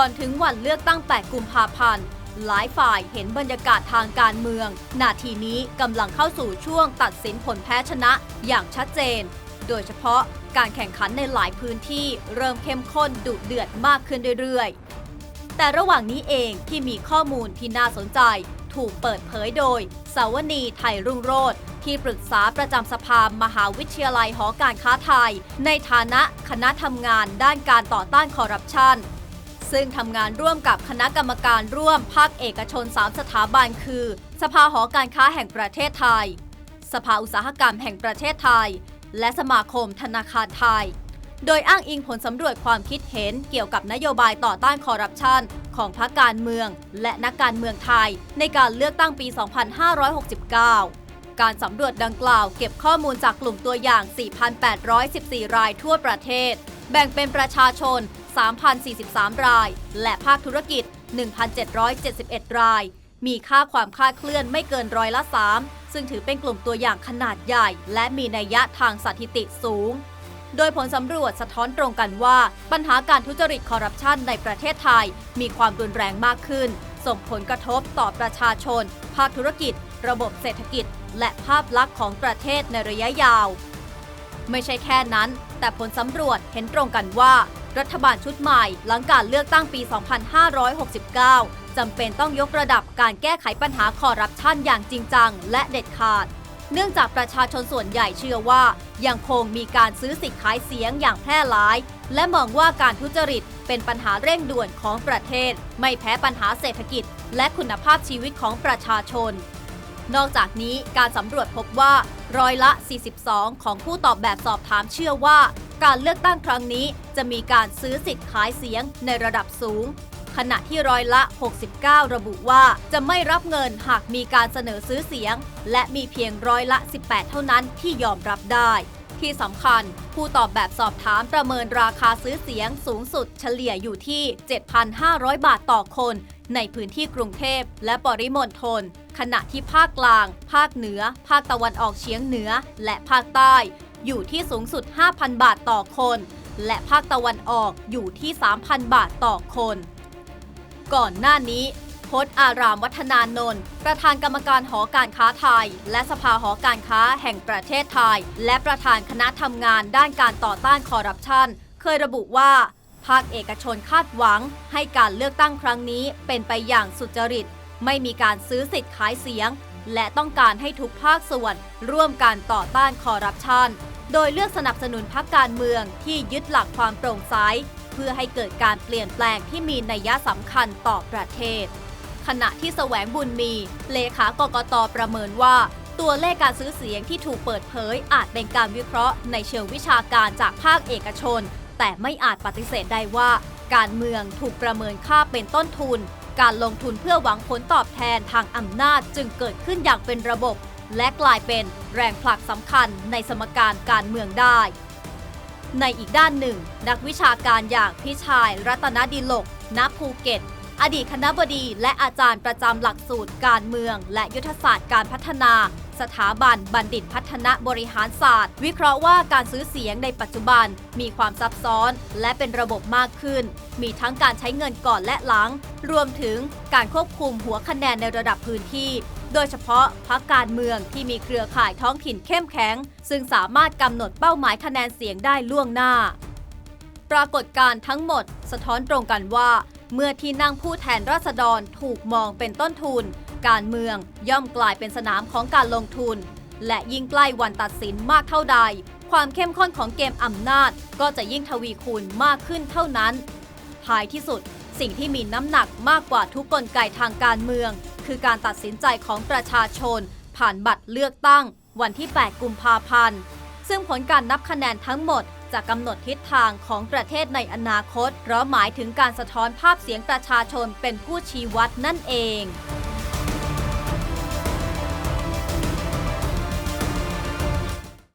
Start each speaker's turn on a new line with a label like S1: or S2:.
S1: ก่อนถึงวันเลือกตั้ง 8 กุมภาพันธ์ หลายฝ่ายเห็นบรรยากาศทางการเมือง นาทีนี้กำลังเข้าสู่ช่วงตัดสินผลแพ้ชนะอย่างชัดเจน โดยเฉพาะการแข่งขันในหลายพื้นที่เริ่มเข้มข้นดุเดือดมากขึ้นเรื่อยๆ แต่ระหว่างนี้เองที่มีข้อมูลที่น่าสนใจ ถูกเปิดเผยโดย สาวนีไทยรุ่งโรจน์ที่ปรึกษาประจำสภามหาวิทยาลัยหอการค้าไทย ในฐานะคณะทำงานด้านการต่อต้านคอร์รัปชัน ซึ่งทำงานร่วมกับคณะกรรมการร่วมภาคเอกชน 3 สถาบันคือ สภาหอการค้าแห่งประเทศไทย สภาอุตสาหกรรมแห่งประเทศไทย และสมาคมธนาคารไทย โดยอ้างอิงผลสำรวจความคิดเห็นเกี่ยวกับนโยบายต่อต้านคอร์รัปชันของพรรคการเมือง และนักการเมืองไทย ในการเลือกตั้งปี 2569การสำรวจดังกล่าวเก็บข้อมูลจากกลุ่มตัวอย่าง 4,814 รายทั่วประเทศ แบ่งเป็นประชาชน 3,043 ราย และภาคธุรกิจ 1,771 ราย มีค่าความคาดเคลื่อนไม่เกินร้อยละ 3 ซึ่งถือเป็นกลุ่มตัวอย่างขนาดใหญ่ และมีนัยยะทางสถิติสูง โดยผลสำรวจสะท้อนตรงกันว่า ปัญหาการทุจริตคอร์รัปชันในประเทศไทย มีความรุนแรงมากขึ้น ส่งผลกระทบต่อประชาชน ภาคธุรกิจ ระบบเศรษฐกิจ และภาพลักษณ์ของประเทศในระยะยาว ไม่ใช่แค่นั้น แต่ผลสำรวจเห็นตรงกันว่า รัฐบาลชุดใหม่หลังการเลือกตั้งปี 2569 จำเป็นต้องยกระดับการแก้ไขปัญหาคอร์รัปชันอย่างจริงจังและเด็ดขาด เนื่องจากประชาชนส่วนใหญ่เชื่อว่า ยังคงมีการซื้อสิทธิ์ขายเสียงอย่างแพร่หลาย และมองว่าการทุจริตเป็นปัญหาเร่งด่วนของประเทศ ไม่แพ้ปัญหาเศรษฐกิจ และคุณภาพชีวิตของประชาชนนอกจากนี้การสำรวจพบว่า ร้อยละ 42 ของผู้ตอบแบบสอบถามเชื่อว่า การเลือกตั้งครั้งนี้จะมีการซื้อสิทธิ์ขายเสียงในระดับสูง ขณะที่ร้อยละ 69 ระบุว่าจะไม่รับเงินหากมีการเสนอซื้อเสียง และมีเพียงร้อยละ 18 เท่านั้นที่ยอมรับได้ ที่สำคัญ ผู้ตอบแบบสอบถามประเมินราคาซื้อเสียงสูงสุดเฉลี่ยอยู่ที่ 7,500 บาทต่อคน ในพื้นที่กรุงเทพและปริมณฑลขณะที่ภาคกลาง ภาคเหนือ ภาคตะวันออกเฉียงเหนือ และภาคใต้ อยู่ที่สูงสุด 5,000 บาทต่อคน และภาคตะวันออกอยู่ที่ 3,000 บาทต่อคน ก่อนหน้านี้พจน์อารามวัฒนานนท์ประธานกรรมการหอการค้าไทย และสภาหอการค้าแห่งประเทศไทย และประธานคณะทำงานด้านการต่อต้านคอร์รัปชันเคยระบุว่า ภาคเอกชนคาดหวังให้การเลือกตั้งครั้งนี้เป็นไปอย่างสุจริต ไม่มีการซื้อสิทธิ์ขายเสียง และต้องการให้ทุกภาคส่วนร่วมกันต่อต้านคอร์รัปชัน โดยเลือกสนับสนุนพรรคการเมืองที่ยึดหลักความโปร่งใสเพื่อให้เกิดการเปลี่ยนแปลงที่มีนัยสำคัญต่อประเทศ ขณะที่แสวงบุญมี เลขากกตประเมินว่าตัวเลขการซื้อเสียงที่ถูกเปิดเผยอาจเป็นการวิเคราะห์ในเชิงวิชาการจากภาคเอกชน แต่ไม่อาจปฏิเสธได้ว่า การเมืองถูกประเมินค่าเป็นต้นทุน การลงทุนเพื่อหวังผลตอบแทนทางอำนาจจึงเกิดขึ้นอย่างเป็นระบบ และกลายเป็นแรงผลักสำคัญในสมการการเมืองได้ ในอีกด้านหนึ่ง นักวิชาการอย่างพิชัยรัตนดิลกณภูเก็ตอดีตคณะบดีและอาจารย์ประจำหลักสูตรการเมือง และยุทธศาสตร์การพัฒนา สถาบันบัณฑิตพัฒนาบริหารศาสตร์ วิเคราะห์ว่าการซื้อเสียงในปัจจุบันมีความซับซ้อน และเป็นระบบมากขึ้น มีทั้งการใช้เงินก่อนและหลัง รวมถึงการควบคุมหัวคะแนนในระดับพื้นที่ โดยเฉพาะพรรคการเมืองที่มีเครือข่ายท้องถิ่นเข้มแข็ง ซึ่งสามารถกำหนดเป้าหมายคะแนนเสียงได้ล่วงหน้า ปรากฏการ์ทั้งหมด สะท้อนตรงกันว่าเมื่อที่นั่งผู้แทนราษฎรถูกมองเป็นต้นทุน การเมืองย่อมกลายเป็นสนามของการลงทุน และยิ่งใกล้วันตัดสินมากเท่าใด ความเข้มข้นของเกมอำนาจก็จะยิ่งทวีคูณมากขึ้นเท่านั้น ท้ายที่สุด สิ่งที่มีน้ำหนักมากกว่าทุกกลไกทางการเมือง คือการตัดสินใจของประชาชน ผ่านบัตรเลือกตั้ง วันที่ 8 กุมภาพันธ์ซึ่งผลการนับคะแนนทั้งหมดจะกำหนดทิศทางของประเทศในอนาคต เพราะหมายถึงการสะท้อนภาพเสียงประชาชนเป็นผู้ชี้วัดนั่นเอง